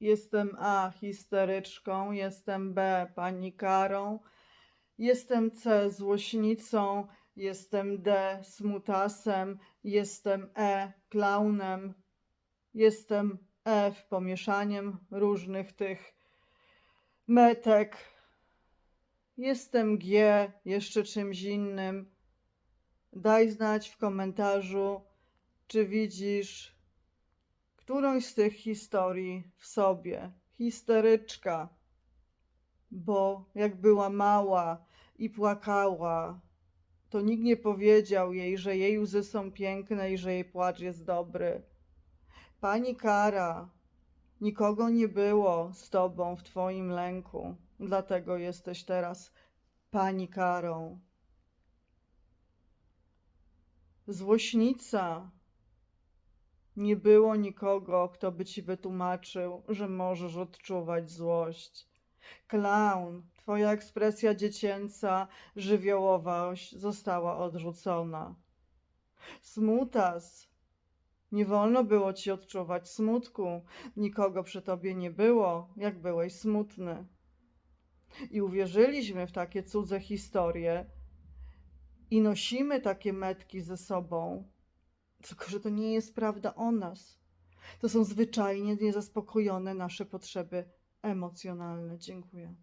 Jestem A histeryczką, jestem B panikarą, jestem C złośnicą, jestem D smutasem, jestem E klaunem, jestem F pomieszaniem różnych tych metek, jestem G jeszcze czymś innym. Daj znać w komentarzu, czy widzisz którąś z tych historii w sobie. Histeryczka, bo jak była mała i płakała, to nikt nie powiedział jej, że jej łzy są piękne i że jej płacz jest dobry. Pani Kara, nikogo nie było z tobą w twoim lęku, dlatego jesteś teraz pani Karą. Złośnica. Nie było nikogo, kto by ci wytłumaczył, że możesz odczuwać złość. Klaun, twoja ekspresja dziecięca, żywiołowość została odrzucona. Smutas. Nie wolno było ci odczuwać smutku. Nikogo przy tobie nie było, jak byłeś smutny. I uwierzyliśmy w takie cudze historie i nosimy takie metki ze sobą, tylko że to nie jest prawda o nas. To są zwyczajnie niezaspokojone nasze potrzeby emocjonalne. Dziękuję.